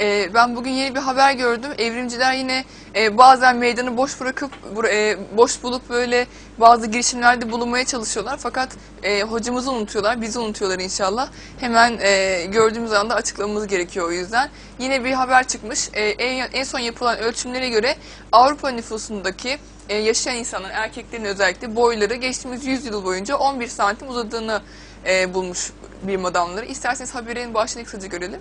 Ee, ben bugün yeni bir haber gördüm. Evrimciler yine e, bazen meydanı boş bırakıp e, boş bulup böyle bazı girişimlerde bulunmaya çalışıyorlar. Fakat e, hocamızı unutuyorlar, bizi unutuyorlar inşallah. Hemen e, gördüğümüz anda açıklamamız gerekiyor o yüzden. Yine bir haber çıkmış. E, en, en son yapılan ölçümlere göre Avrupa nüfusundaki e, yaşayan insanın, erkeklerin özellikle boyları geçtiğimiz 100 yıl boyunca 11 santim uzadığını e, bulmuş bilim adamları. İsterseniz haberin başlığını kısaca görelim.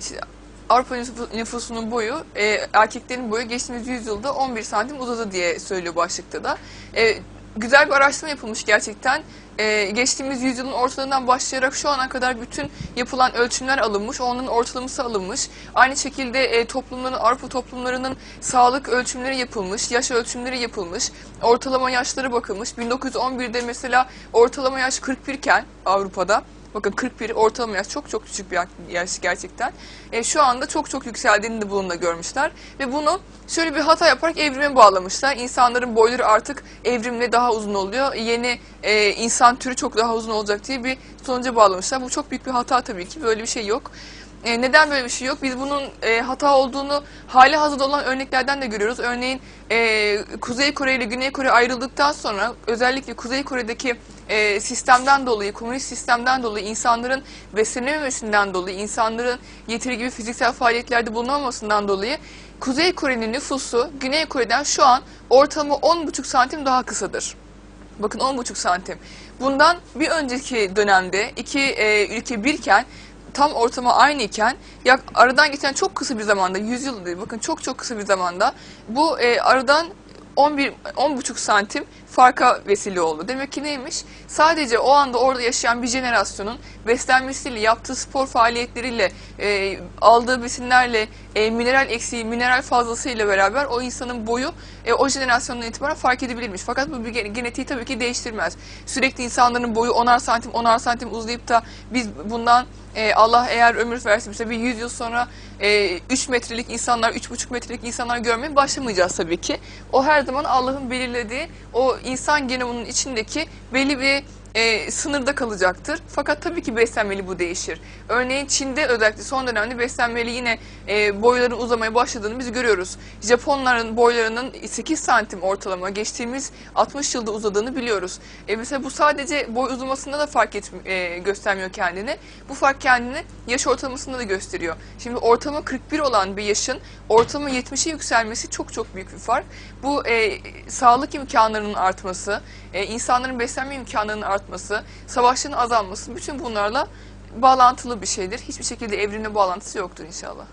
İşte Avrupa nüfu- nüfusunun boyu, e, erkeklerin boyu geçtiğimiz yüzyılda 11 santim uzadı diye söylüyor başlıkta da. E, güzel bir araştırma yapılmış gerçekten. E, geçtiğimiz yüzyılın ortalarından başlayarak şu ana kadar bütün yapılan ölçümler alınmış, onların ortalaması alınmış. Aynı şekilde e, toplumların, Avrupa toplumlarının sağlık ölçümleri yapılmış, yaş ölçümleri yapılmış, ortalama yaşları bakılmış. 1911'de mesela ortalama yaş 41 iken Avrupa'da Bakın 41 ortalama yaş çok çok küçük bir yaş gerçekten. E, şu anda çok çok yükseldiğini de bununla görmüşler. Ve bunu şöyle bir hata yaparak evrime bağlamışlar. İnsanların boyları artık evrimle daha uzun oluyor. Yeni e, insan türü çok daha uzun olacak diye bir sonuca bağlamışlar. Bu çok büyük bir hata tabii ki. Böyle bir şey yok. E, neden böyle bir şey yok? Biz bunun e, hata olduğunu hali hazırda olan örneklerden de görüyoruz. Örneğin e, Kuzey Kore ile Güney Kore ayrıldıktan sonra özellikle Kuzey Kore'deki e, sistemden dolayı, komünist sistemden dolayı insanların beslenememesinden dolayı, insanların yeteri gibi fiziksel faaliyetlerde bulunamamasından dolayı Kuzey Kore'nin nüfusu Güney Kore'den şu an ortalama 10,5 santim daha kısadır. Bakın 10,5 santim. Bundan bir önceki dönemde iki e, ülke birken tam ortama aynı iken yak, aradan geçen çok kısa bir zamanda 100 yıl değil bakın çok çok kısa bir zamanda bu e, aradan 11 10,5 santim farka vesile oldu. Demek ki neymiş? Sadece o anda orada yaşayan bir jenerasyonun beslenmesiyle, yaptığı spor faaliyetleriyle, e, aldığı besinlerle, e, mineral eksiği, mineral fazlasıyla beraber o insanın boyu e, o jenerasyondan itibaren fark edebilirmiş. Fakat bu bir gen- genetiği tabii ki değiştirmez. Sürekli insanların boyu 10'ar santim, 10'ar santim uzayıp da biz bundan e, Allah eğer ömür versin işte bir 100 yıl sonra e, 3 metrelik insanlar, 3,5 metrelik insanlar görmeye başlamayacağız tabii ki. O her zaman Allah'ın belirlediği o insan genomunun içindeki belli bir e, sınırda kalacaktır. Fakat tabii ki beslenmeli bu değişir. Örneğin Çin'de özellikle son dönemde beslenmeli yine e, boyların uzamaya başladığını biz görüyoruz. Japonların boylarının 8 santim ortalama geçtiğimiz 60 yılda uzadığını biliyoruz. E, mesela bu sadece boy uzamasında da fark et, e, göstermiyor kendini. Bu fark kendini yaş ortalamasında da gösteriyor. Şimdi ortalama 41 olan bir yaşın ortalama 70'e yükselmesi çok çok büyük bir fark. Bu e, sağlık imkanlarının artması, e, insanların beslenme imkanlarının artması, savaşların azalması bütün bunlarla bağlantılı bir şeydir. Hiçbir şekilde evrimle bağlantısı yoktur inşallah.